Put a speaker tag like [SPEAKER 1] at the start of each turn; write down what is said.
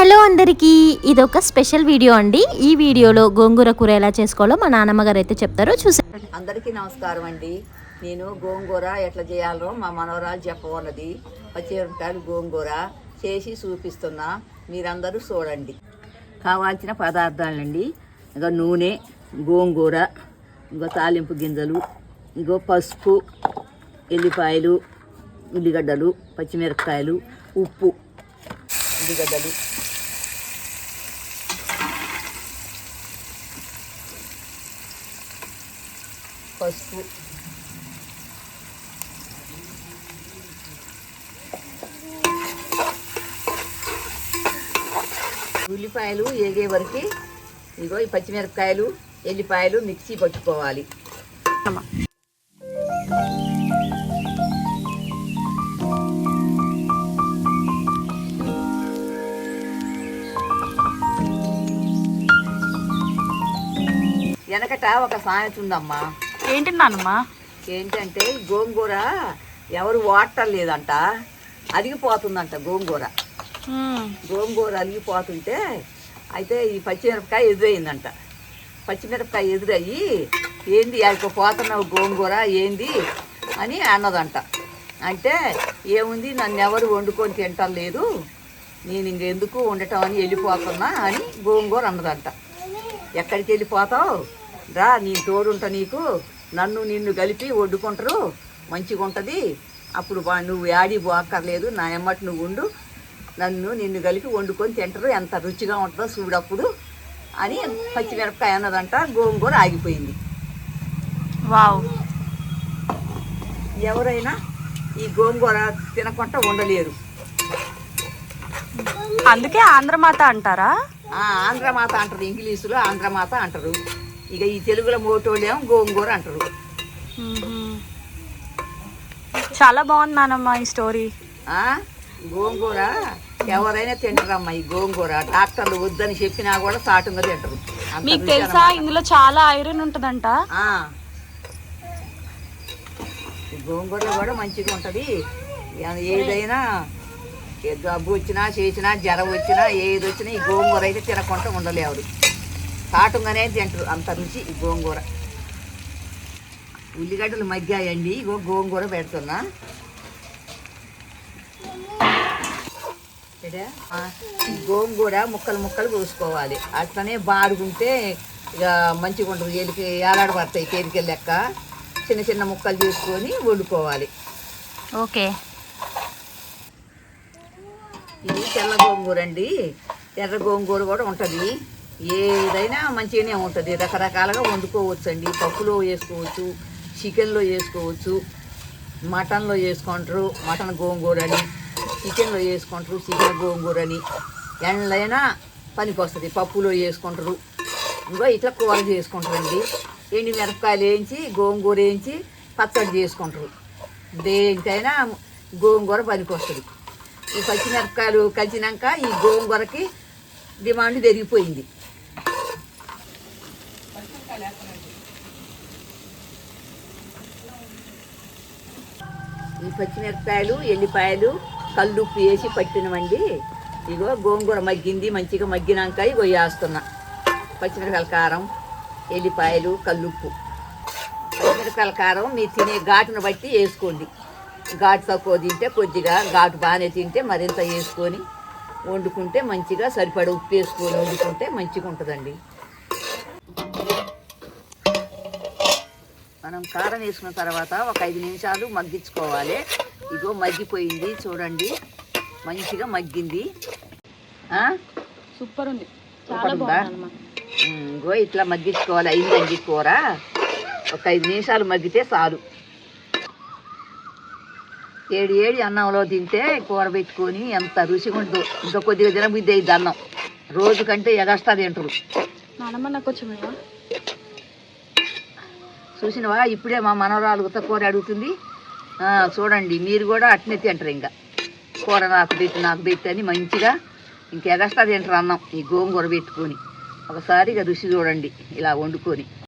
[SPEAKER 1] Hello అందరికీ ఇది ఒక స్పెషల్ వీడియో అండి. ఈ వీడియోలో గోంగూర కూర ఎలా చేసుకోవాలో మా నాన్నమ్మ గారు అయితే చెప్తారో చూసే
[SPEAKER 2] అందరికీ నమస్కారం అండి. నేను గోంగూర ఎట్లా చేయాలో మా మనవరాలు చెప్పమన్నది పచ్చిమిరపకాయలు గోంగూర చేసి చూపిస్తున్నా. మీరందరూ చూడండి. కావాల్సిన పదార్థాలండి. ఇంకా నూనె గోంగూర ఇంకో తాలింపు గింజలు ఇంకో పసుపు ఎల్లిపాయలు ఉల్లిగడ్డలు పచ్చిమిరపకాయలు ఉప్పు ఉల్లిగడ్డలు. పసుపు. ఉల్లిపాయలు ఏగే వరకు ఇగో ఈ పచ్చిమిరపకాయలు ఎల్లిపాయలు మిక్సీ పట్టుకోవాలి. వెనకట ఒక సామెత ఉందమ్మా.
[SPEAKER 3] ఏంటి నాన్నమ్మా
[SPEAKER 2] ఏంటంటే గోంగూర ఎవరు వాడటం లేదంట అరిగిపోతుందంట గోంగూర. గోంగూర అరిగిపోతుంటే అయితే ఈ పచ్చిమిరపకాయ ఎదురైందంట. పచ్చిమిరపకాయ ఎదురయ్యి ఏంది అదికి పోతున్నావు గోంగూర ఏంది? అని అన్నదంట. అంటే ఏముంది నన్ను ఎవరు వండుకొని తింటం లేదు నేను ఇంకెందుకు ఉండటం అని వెళ్ళిపోతున్నా అని గోంగూర అన్నదంట. ఎక్కడికి వెళ్ళిపోతావు? రా నీ తోడుంట నీకు. నన్ను నిన్ను కలిపి వండుకుంటారు మంచిగా ఉంటుంది. అప్పుడు నువ్వు యాడి పోక్కర్లేదు. నా ఎమ్మటి నువ్వు ఉండు. నన్ను నిన్ను కలిపి వండుకొని తింటారు. ఎంత రుచిగా ఉంటుందో చూడప్పుడు అని పచ్చిమిరపకాయ అన్నదంట. గోంగూర ఆగిపోయింది.
[SPEAKER 3] వావ్.
[SPEAKER 2] ఎవరైనా ఈ గోంగూర తినకుండా ఉండలేరు.
[SPEAKER 3] అందుకే ఆంధ్రమాత అంటారా?
[SPEAKER 2] ఆంధ్రమాత అంటారు. ఇంగ్లీషులో ఆంధ్రమాత అంటారు. ఇక ఈ తెలుగులో మోటోళ్ళేమో గోంగూర అంటారు.
[SPEAKER 3] చాలా బాగుంది నానమ్మ ఈ స్టోరీ.
[SPEAKER 2] గోంగూర ఎవరైనా తింటారమ్మా ఈ గోంగూర. డాక్టర్లు వద్దని చెప్పినా కూడా సాటుగా తింటారు.
[SPEAKER 3] మీకు తెలుసా. ఇందులో చాలా ఐరన్ ఉంటుందంట?
[SPEAKER 2] గోంగూరలో కూడా మంచిగా ఉంటుంది. ఏదైనా జబ్బు వచ్చినా చేసినా జ్వరం వచ్చినా ఏది వచ్చినా ఈ గోంగూర అయితే తినకుండా ఉండలేరు సాటుగానే తింటారు అంత రుచి ఈ గోంగూర. ఉల్లిగడ్డలు మగ్గాయండి ఇగో గోంగూర పెడుతున్నా. గోంగూర ముక్కలు ముక్కలు కోసుకోవాలి. అట్లనే బాడుకుంటే ఇక మంచిగా ఉంటుంది ఎలికి ఏలాడ పడతాయి కేరికెళ్ళ లెక్క. చిన్న చిన్న ముక్కలు చేసుకొని వండుకోవాలి.
[SPEAKER 3] ఓకే.
[SPEAKER 2] ఇది తెల్ల గోంగూర అండి. ఎర్ర గోంగూర కూడా ఉంటుంది. ఏదైనా మంచిగానే ఉంటుంది. రకరకాలుగా వండుకోవచ్చు అండి పప్పులో వేసుకోవచ్చు చికెన్లో వేసుకోవచ్చు మటన్లో వేసుకుంటారు మటన్ గోంగూర అని చికెన్లో వేసుకుంటారు చికెన్ గోంగూర అని ఎండ్లైనా పనికి వస్తుంది పప్పులో వేసుకుంటారు. ఇంకో ఇట్లా కూర చేసుకుంటారండి. ఎండి మిరపకాయలు వేయించి గోంగూర వేయించి పచ్చడి చేసుకుంటారు. దేనికైనా గోంగూర పనికి వస్తుంది ఈ పచ్చిమిరపకాయలు కలిసినాక ఈ గోంగూరకి డిమాండ్ పెరిగిపోయింది. ఈ పచ్చిమిరపకాయలు ఎల్లిపాయలు కల్లుప్పు వేసి పట్టినవండి. ఇగో గోంగూర మగ్గింది మంచిగా మగ్గినాక ఇగో వేస్తున్నా. పచ్చిమిరపకాయల కారం ఎల్లిపాయలు కల్లుప్పు. పచ్చిమిరపకాయల కారం మీరు తినే ఘాటును బట్టి వేసుకోండి. ఘాటు తక్కువ తింటే కొద్దిగా ఘాటు బాగానే తింటే మరింత వేసుకొని వండుకుంటే మంచిగా సరిపడ ఉప్పు వేసుకొని వండుకుంటే మంచిగా ఉంటుందండి మనం కారం వేసుకున్న తర్వాత ఒక ఐదు నిమిషాలు మగ్గించుకోవాలి. ఇగో మగ్గిపోయింది చూడండి. మంచిగా మగ్గింది. ఆ?
[SPEAKER 3] సూపర్ ఉంది?
[SPEAKER 2] ఉమ్, ఇగో ఇట్లా మగ్గించుకోవాలి. అయిందండి కూర ఒక ఐదు నిమిషాలు మగ్గితే చాలు. ఏడు ఏడు అన్నంలో తింటే కూర పెట్టుకొని ఎంత రుచిగా ఉంటుందో. ఇంకా కొద్దిగా తినబుద్ధి అయింది అన్నం. రోజు కంటే ఎగస్టా తింటారు
[SPEAKER 3] నానమ్మ నాకు?
[SPEAKER 2] చూసినవా ఇప్పుడే మా మనవరాలు కూర అడుగుతుంది. చూడండి మీరు కూడా అట్నే తింటారు ఇంకా. కూర నాకు పెట్టి నాకు పెట్టి అని మంచిగా ఇంకా ఎగస్ట్రా తింటారు అన్నం ఈ గోంగూర పెట్టుకొని. ఒకసారి ఇక రుచి చూడండి ఇలా వండుకొని.